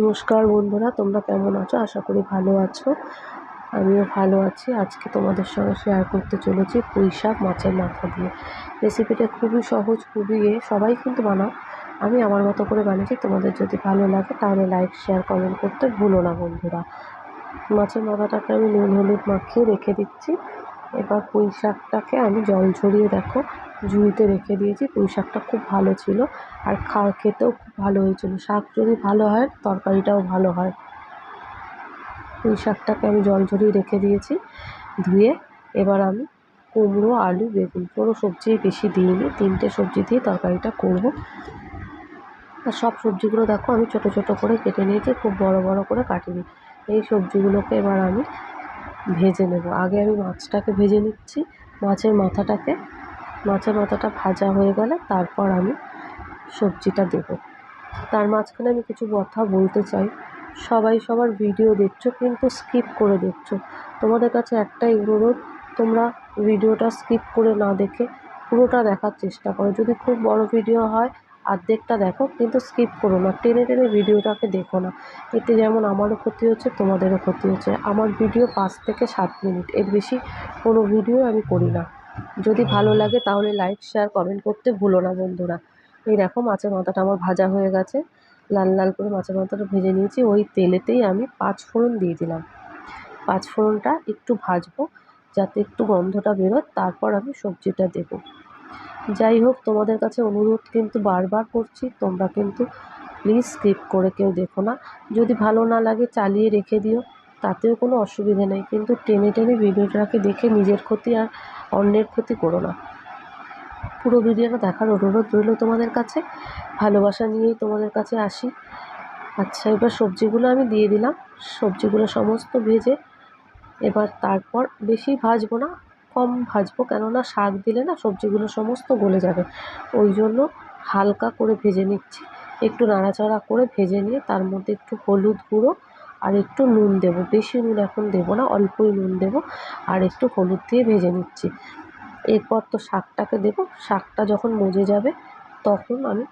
নমস্কার বন্ধুরা, তোমরা কেমন আছো? আশা করি ভালো আছো। আমিও ভালো আছি। আজকে তোমাদের সঙ্গে শেয়ার করতে চলেছি পুঁই শাক মাছের মাথা দিয়ে। রেসিপিটা খুবই সহজ, খুবই এ, সবাই কিন্তু বানাও। আমি আমার মতো করে বানিয়েছি, তোমাদের যদি ভালো লাগে তাহলে লাইক শেয়ার কমেন্ট করতে ভুলো না বন্ধুরা। মাছের মাথাটাকে আমি নুন, হলুদ মাখিয়ে রেখে দিচ্ছি। এবার পুঁই শাকটাকে আমি জল ঝরিয়ে দেখো, ঝুড়িতে রেখে দিয়েছি। পুঁই শাকটা খুব ভালো ছিল আর খাওয়া খেতেও খুব ভালো হয়েছিল। শাক যদি ভালো হয়, তরকারিটাও ভালো হয়। পুঁই শাকটাকে আমি জল ঝরিয়ে রেখে দিয়েছি। ধুয়ে এবার আমি কুমড়ো, আলু, বেগুন, কোনো সবজি বেশি দিইনি। তিনটে সবজি দিয়ে তরকারিটা করব। আর সব সবজিগুলো দেখো, আমি ছোটো ছোটো করে কেটে নিয়েছি, খুব বড় বড় করে কাটিনি। এই সবজিগুলোকে এবার আমি ভেজে নেব। আগে আমি মাছটাকে ভেজে নিচ্ছি। মাছের মাথাটাকে, মাছের মাথাটা ভাজা হয়ে গেলে তারপর আমি সবজিটা দেব। তার মাঝখানে আমি কিছু কথা বলতে চাই। সবাই সবার ভিডিও দেখছ, কিন্তু স্কিপ করে দেখছ। তোমাদের কাছে একটাই অনুরোধ, তোমরা ভিডিওটা স্কিপ করে না দেখে পুরোটা দেখার চেষ্টা করো। যদি খুব বড় ভিডিও হয় আর্ধেকটা দেখো, কিন্তু স্কিপ করো না, টেনে টেনে ভিডিওটাকে দেখো না। এতে যেমন আমারও ক্ষতি হচ্ছে, তোমাদেরও ক্ষতি হচ্ছে। আমার ভিডিও পাঁচ থেকে সাত মিনিট, এর বেশি কোনো ভিডিও আমি করি না। যদি ভালো লাগে তাহলে লাইক শেয়ার কমেন্ট করতে ভুলো না বন্ধুরা। এই দেখো মাছের মাথাটা আমার ভাজা হয়ে গেছে। লাল লাল করে মাছের মাথাটা ভেজে নিয়েছি। ওই তেলেতেই আমি পাঁচ ফোড়ন দিয়ে দিলাম। পাঁচ ফোড়নটা একটু ভাজবো, যাতে একটু গন্ধটা বেরোয়, তারপর আমি সবজিটা দেব। যাই হোক, তোমাদের কাছে অনুরোধ কিন্তু বারবার করছি, তোমরা কিন্তু প্লিজ স্কিপ করে কেউ দেখো না। যদি ভালো না লাগে চালিয়ে রেখে দিও, তাতেও কোনো অসুবিধা নেই। কিন্তু টেনে টেনে ভিডিওটাকে দেখে নিজের ক্ষতি আর অন্যের ক্ষতি করো না। পুরো ভিডিওটা দেখার অনুরোধ রইল তোমাদের কাছে। ভালোবাসা নিয়েই তোমাদের কাছে আসি। আচ্ছা এবার সবজিগুলো আমি দিয়ে দিলাম। সবজিগুলো সমস্ত ভেজে এবার তারপর বেশি ভাজবো না। কম ভাজবো, কেননা শাক দিলে না সবজিগুলো সমস্ত গলে যাবে। ওই জন্য হালকা করে ভেজে নিচ্ছি। একটু নাড়াচাড়া করে ভেজে নিয়ে তার মধ্যে একটু হলুদ গুঁড়ো আর একটু নুন দেবো। বেশি নুন এখন দেবো না, অল্পই নুন দেবো আর একটু হলুদ দিয়ে ভেজে নিচ্ছি। এরপর তো শাকটাকে দেবো। শাকটা যখন মজে যাবে তখন আমি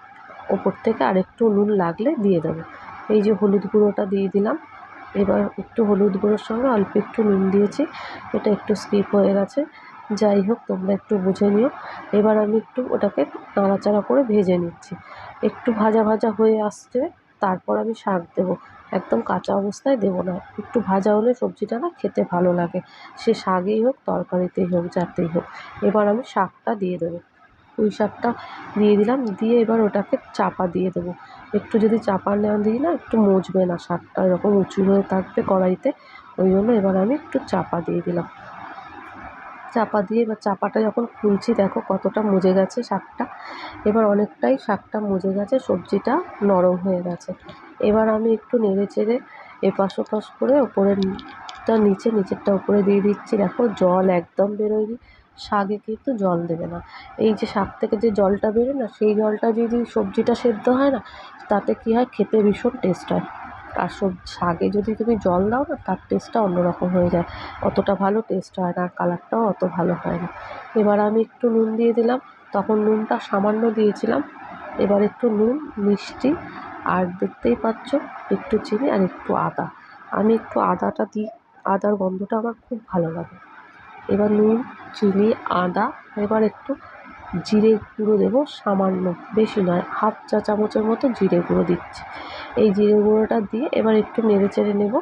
ওপর থেকে আরেকটু নুন লাগলে দিয়ে দেবো। এই যে হলুদ গুঁড়োটা দিয়ে দিলাম এবার একটু হলুদ গুঁড়োর সঙ্গে অল্প একটু নুন দিয়েছি। এটা একটু স্কিপ হয়ে গেছে। যাই হোক, তোমরা একটু বুঝে নিও। এবার আমি একটু ওটাকে নাড়াচাড়া করে ভেজে নিচ্ছি। একটু ভাজা ভাজা হয়ে আসছে, তারপর আমি শাক দেবো। একদম কাঁচা অবস্থায় দেবো না। একটু ভাজা হলে সবজিটা না খেতে ভালো লাগে। সে শাকেই হোক, তরকারিতেই হোক, যাতেই হোক। এবার আমি শাকটা দিয়ে দেবো। পুঁই শাকটা দিয়ে দিলাম, দিয়ে এবার ওটাকে চাপা দিয়ে দেবো। একটু যদি চাপা না দিই না, একটু মজবে না শাকটা, এরকম উঁচু হয়ে থাকবে কড়াইতে, ওই জন্য এবার আমি একটু চাপা দিয়ে দিলাম। চাপা দিয়ে এবার চাপাটা যখন খুলছি, দেখো কতটা মজে গেছে শাকটা। এবার অনেকটাই শাকটা মজে গেছে, সবজিটা নরম হয়ে গেছে। এবার আমি একটু নেড়ে চেড়ে এপাশ ওপাশ করে ওপরেরটা নিচে, নিচেরটা উপরে দিয়ে দিচ্ছি। দেখো জল একদম বেরোয়নি শাকে কিন্তু জল দেবে না। এই যে শাক থেকে যে জলটা বেরোয় না, সেই জলটা যদি সবজিটা সেদ্ধ হয় না, তাতে কী হয়? খেতে ভীষণ টেস্ট হয়। আর সব শাকে যদি তুমি জল দাও না, তার টেস্টটা অন্যরকম হয়ে যায়। অতটা ভালো টেস্ট হয় না, আর কালারটাও অত ভালো হয় না। এবার আমি একটু নুন দিয়ে দিলাম। তখন নুনটা সামান্য দিয়েছিলাম। এবার একটু নুন, মিষ্টি আর দেখতেই পাচ্ছ একটু চিনি আর একটু আদা। আমি একটু আদাটা দিই, আদার গন্ধটা আমার খুব ভালো লাগে। এবার নুন, চিনি, আদা, এবার একটু জিরে গুঁড়ো দেবো, সামান্য, বেশি নয়, হাফ চা চামচের মতো জিরে গুঁড়ো দিচ্ছি। এই জিরে গুঁড়োটা দিয়ে এবার একটু নেড়ে চেড়ে নেব।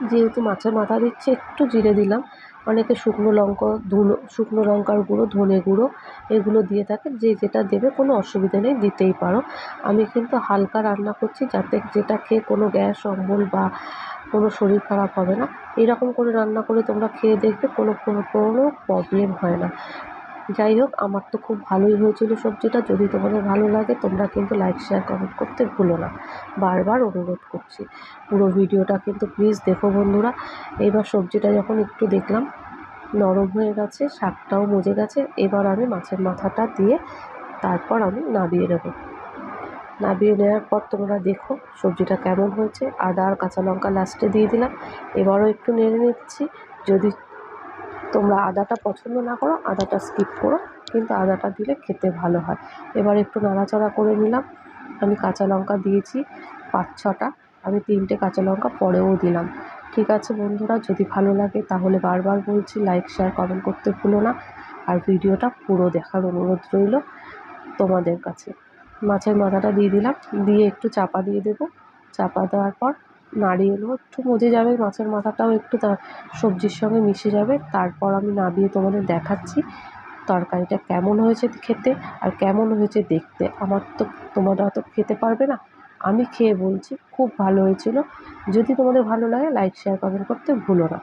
যেহেতু মাছের মাথা দিচ্ছি, একটু জিরে দিলাম। অনেকে শুকনো লঙ্কা ধুলো শুকনো লঙ্কার গুঁড়ো, ধনে গুঁড়ো এগুলো দিয়ে থাকে। যে যেটা দেবে, কোনো অসুবিধা নেই, দিতেই পারো। আমি কিন্তু হালকা রান্না করছি যাতে যেটা খেয়ে কোনো গ্যাস, অম্বল বা কোনো শরীর খারাপ হবে না। এরকম করে রান্না করে তোমরা খেয়ে দেখবে কোনো কোনো কোনো প্রবলেম হয় না। যাই হোক আমার তো খুব ভালোই হয়েছিল সবজিটা। যদি তোমাদের ভালো লাগে, তোমরা কিন্তু লাইক শেয়ার কমেন্ট করতে ভুলো না। বারবার অনুরোধ করছি। পুরো ভিডিওটা কিন্তু প্লিজ দেখো বন্ধুরা। এবার সবজিটা যখন একটু দেখলাম, নরম হয়ে গেছে, শাকটাও মজে গেছে। এবার আমি মাছের মাথাটা দিয়ে তারপর আমি নাবিয়ে নেব। নাবিয়ে নেওয়ার পর তোমরা দেখো সবজিটা কেমন হয়েছে। আদা আর কাঁচা লঙ্কা লাস্টে দিয়ে দিলাম। এবারও একটু নেড়ে নিচ্ছি। যদি তোমরা আদাটা পছন্দ না করো, আদাটা স্কিপ করো, কিন্তু আদাটা দিলে খেতে ভালো হয়। এবার একটু নাড়াচাড়া করে নিলাম। আমি কাঁচা লঙ্কা দিয়েছি, পাঁচ ছটা। আমি তিনটে কাঁচা লঙ্কা পরেও দিলাম। ঠিক আছে বন্ধুরা, যদি ভালো লাগে তাহলে বারবার বলছি লাইক শেয়ার কমেন্ট করতে ভুলো না। আর ভিডিওটা পুরো দেখার অনুরোধ রইল তোমাদের কাছে। মাছের মাথাটা দিয়ে দিলাম, দিয়ে একটু চাপা দিয়ে দেবো। চাপা দেওয়ার পর নেব একটু মজে যাবে, মাছের মাথাটাও একটু তা সবজির সঙ্গে মিশে যাবে। তারপর আমি নামিয়ে তোমাদের দেখাচ্ছি তরকারিটা কেমন হয়েছে খেতে আর কেমন হয়েছে দেখতে। আমার তো তোমরা তো খেতে পারবে না। আমি খেয়ে বলছি, খুব ভালো হয়েছিল। যদি তোমাদের ভালো লাগে লাইক শেয়ার কমেন্ট করতে ভুলো না।